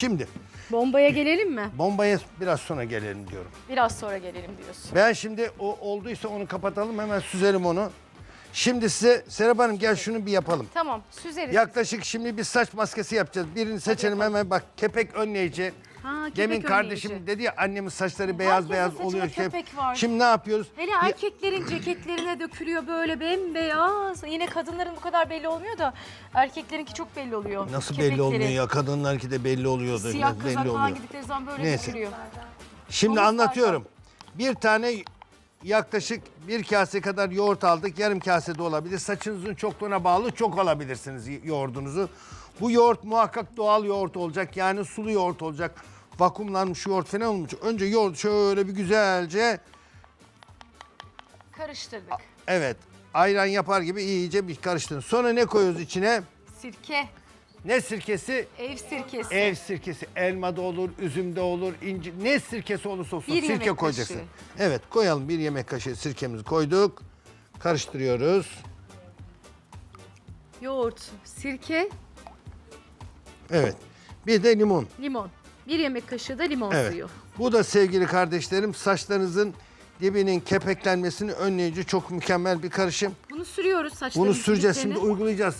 Şimdi Bombaya gelelim mi? bombaya biraz sonra gelelim diyorum. Biraz sonra gelelim diyorsun. Ben şimdi o olduysa onu kapatalım hemen süzelim onu. Şimdi size Serap Hanım gel şunu bir yapalım. Tamam süzeriz. Yaklaşık şimdi bir saç maskesi yapacağız. Birini seçelim hemen bak kepek önleyici. Ha, Demin önleyici. kardeşim dedi ya annemin saçları beyaz Herkesin beyaz saçında oluyor. var. Şimdi ne yapıyoruz? Hele Bir- erkeklerin ceketlerine dökülüyor böyle bembeyaz. Yine kadınların bu kadar belli olmuyor da erkeklerinki çok belli oluyor. Nasıl Kepekleri. belli olmuyor ya? Kadınlarki de belli oluyordu. Siyah belli falan oluyor. zaman böyle Neyse. dökülüyor. Şimdi Omuz anlatıyorum. Bir tane yaklaşık bir kase kadar yoğurt aldık. Yarım kase de olabilir. Saçınızın çokluğuna bağlı çok alabilirsiniz yoğurdunuzu. Bu yoğurt muhakkak doğal yoğurt olacak. Yani sulu yoğurt olacak. Vakumlanmış yoğurt falan olmuş. Önce yoğurt şöyle bir güzelce Karıştırdık. evet ayran yapar gibi iyice bir karıştırın. Sonra ne koyuyoruz içine? Sirke, Ne sirkesi? ev sirkesi. Ev sirkesi. Elma da olur, üzüm de olur, inci. Ne sirkesi olursa olsun Bir sirke yemek koyacaksın. kaşığı. Evet koyalım bir yemek kaşığı sirkemizi koyduk. Karıştırıyoruz. Yoğurt, sirke, Evet. Bir de limon. limon. Bir yemek kaşığı da limon Evet. suyu. Bu da sevgili kardeşlerim saçlarınızın dibinin kepeklenmesini önleyici çok mükemmel bir karışım. Bunu sürüyoruz saçların Bunu süreceğiz şimdi uygulayacağız.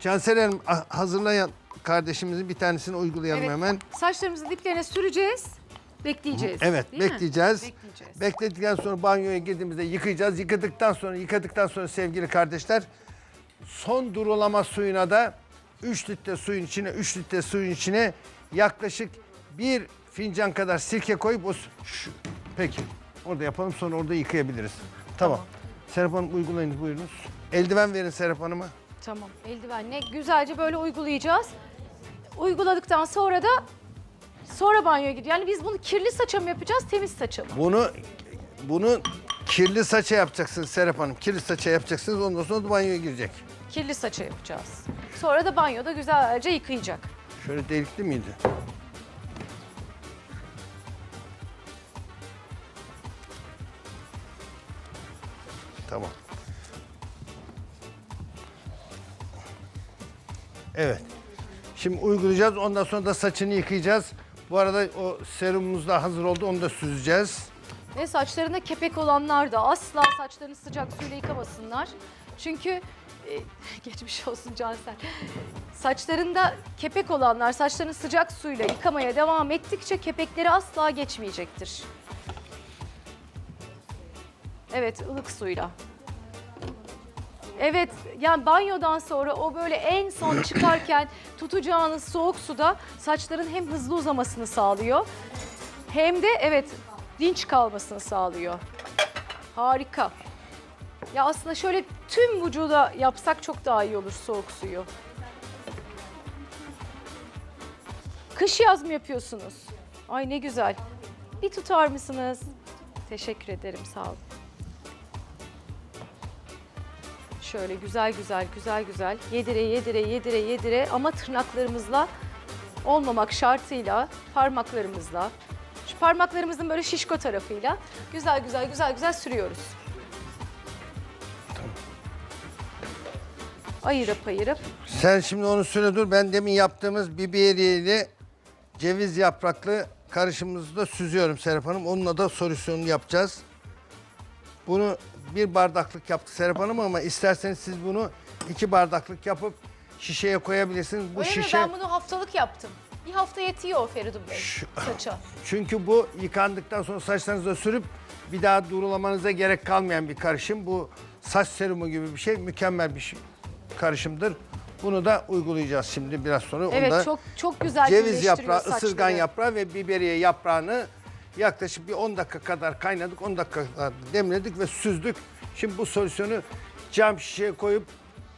Cansel Hanım hazırlayan kardeşimizin bir tanesini uygulayalım Evet. hemen. Saçlarımızı diplerine süreceğiz. Bekleyeceğiz. Evet değil mi? bekleyeceğiz. Bekleyeceğiz. Bekledikten sonra banyoya girdiğimizde yıkayacağız. Yıkadıktan sonra yıkadıktan sonra sevgili kardeşler son durulama suyuna da 3 litre suyun içine 3 litre suyun içine yaklaşık bir fincan kadar sirke koyup o su- şu, peki orada yapalım sonra orada yıkayabiliriz. Tamam. Serap Hanım uygulayınız buyurunuz. Eldiven verin Serap Hanım'a. Tamam. Eldivenle güzelce böyle uygulayacağız. Uyguladıktan sonra da sonra banyoya gidiyor. Yani biz bunu kirli saça mı yapacağız, temiz saça mı? Bunu bunu kirli saça yapacaksınız Serap Hanım. Kirli saça yapacaksınız ondan sonra da banyoya girecek. Kirli saça yapacağız. Sonra da banyoda güzelce yıkayacak. Şöyle delikli miydi? Evet. Şimdi uygulayacağız. Ondan sonra da saçını yıkayacağız. Bu arada o serumumuz da hazır oldu. Onu da süzeceğiz. Ve saçlarında kepek olanlar da asla saçlarını sıcak suyla yıkamasınlar. Çünkü e, geçmiş olsun Cansel. Saçlarında kepek olanlar saçlarını sıcak suyla yıkamaya devam ettikçe kepekleri asla geçmeyecektir. Evet, ılık suyla. Evet, yani banyodan sonra o böyle en son çıkarken tutacağınız soğuk suda saçların hem hızlı uzamasını sağlıyor hem de evet dinç kalmasını sağlıyor. Harika. Ya aslında şöyle tüm vücuda yapsak çok daha iyi olur soğuk suyu. Kış yaz mı yapıyorsunuz? Ay ne güzel. Bir tutar mısınız? Teşekkür ederim sağ olun. Şöyle güzel güzel güzel güzel yedire yedire yedire yedire ama tırnaklarımızla olmamak şartıyla parmaklarımızla şu parmaklarımızın böyle şişko tarafıyla güzel güzel güzel güzel sürüyoruz. Ayırıp ayırıp Sen şimdi onu süre dur. Ben demin yaptığımız biberiyeli ceviz yapraklı karışımımızı da süzüyorum Serap Hanım. Onunla da solüsyonunu yapacağız. Bunu bir bardaklık yaptık Serap Hanım ama isterseniz siz bunu iki bardaklık yapıp şişeye koyabilirsiniz. Bu Öyle mi? şişe Ben bunu haftalık yaptım. Bir hafta yetiyor Feridun Bey saça. çünkü bu yıkandıktan sonra saçlarınıza sürüp bir daha durulamanıza gerek kalmayan bir karışım. Bu saç serumu gibi bir şey. Mükemmel bir şey- karışımdır. Bunu da uygulayacağız şimdi biraz sonra. Evet çok çok güzel Ceviz birleştiriyor yaprağı, saçları. ısırgan yaprağı ve biberiye yaprağını yaklaşık bir 10 dakika kadar kaynadık. 10 dakika kadar demledik ve süzdük. Şimdi bu solüsyonu cam şişeye koyup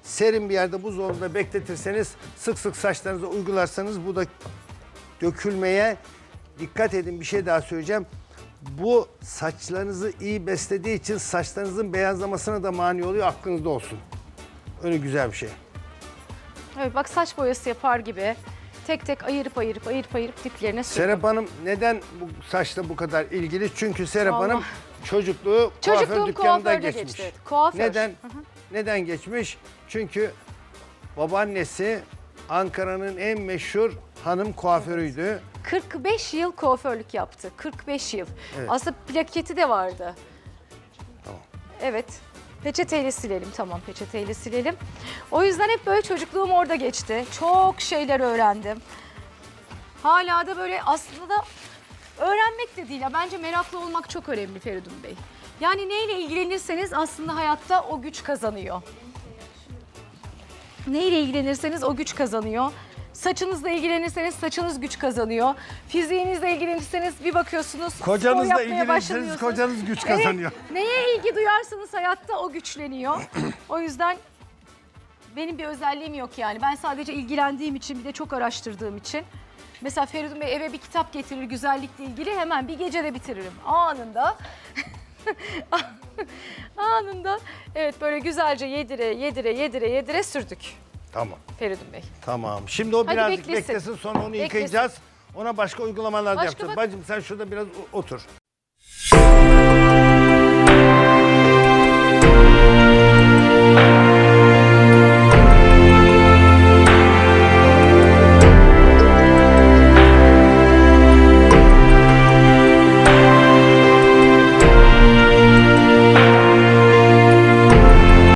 serin bir yerde buzdolabında bekletirseniz sık sık saçlarınıza uygularsanız bu da dökülmeye dikkat edin bir şey daha söyleyeceğim. Bu saçlarınızı iyi beslediği için saçlarınızın beyazlamasına da mani oluyor aklınızda olsun. Öyle güzel bir şey. Evet bak saç boyası yapar gibi tek tek ayırıp ayırıp ayırıp ayırıp diplerine sürüyor. Serap Hanım neden bu saçla bu kadar ilgili? Çünkü Serap Vallahi. Hanım çocukluğu kuaför Çocukluğum dükkanında kuaförde geçmiş. geçti. Kuaför. Neden? Neden geçmiş? Çünkü babaannesi Ankara'nın en meşhur hanım kuaförüydü. 45 yıl kuaförlük yaptı. 45 yıl. Evet. Aslında plaketi de vardı. Tamam. Evet. Peçeteyle silelim tamam peçeteyle silelim. O yüzden hep böyle çocukluğum orada geçti. Çok şeyler öğrendim. Hala da böyle aslında öğrenmek de değil. Bence meraklı olmak çok önemli Feridun Bey. Yani neyle ilgilenirseniz aslında hayatta o güç kazanıyor. Neyle ilgilenirseniz o güç kazanıyor. Saçınızla ilgilenirseniz saçınız güç kazanıyor. Fiziğinizle ilgilenirseniz bir bakıyorsunuz Kocanızla ilgilenirseniz kocanız güç Evet, kazanıyor. neye ilgi duyarsanız hayatta o güçleniyor. o yüzden benim bir özelliğim yok yani. Ben sadece ilgilendiğim için bir de çok araştırdığım için. Mesela Feridun Bey eve bir kitap getirir güzellikle ilgili hemen bir gecede bitiririm. Anında. Anında. Evet böyle güzelce yedire yedire yedire yedire sürdük Tamam. Feridun Bey. Tamam. Şimdi o Hadi birazcık beklesin. beklesin, sonra onu Beklesin. yıkayacağız. Ona başka uygulamalar da Başka yapacağız. bak- Bacım sen şurada biraz o- otur.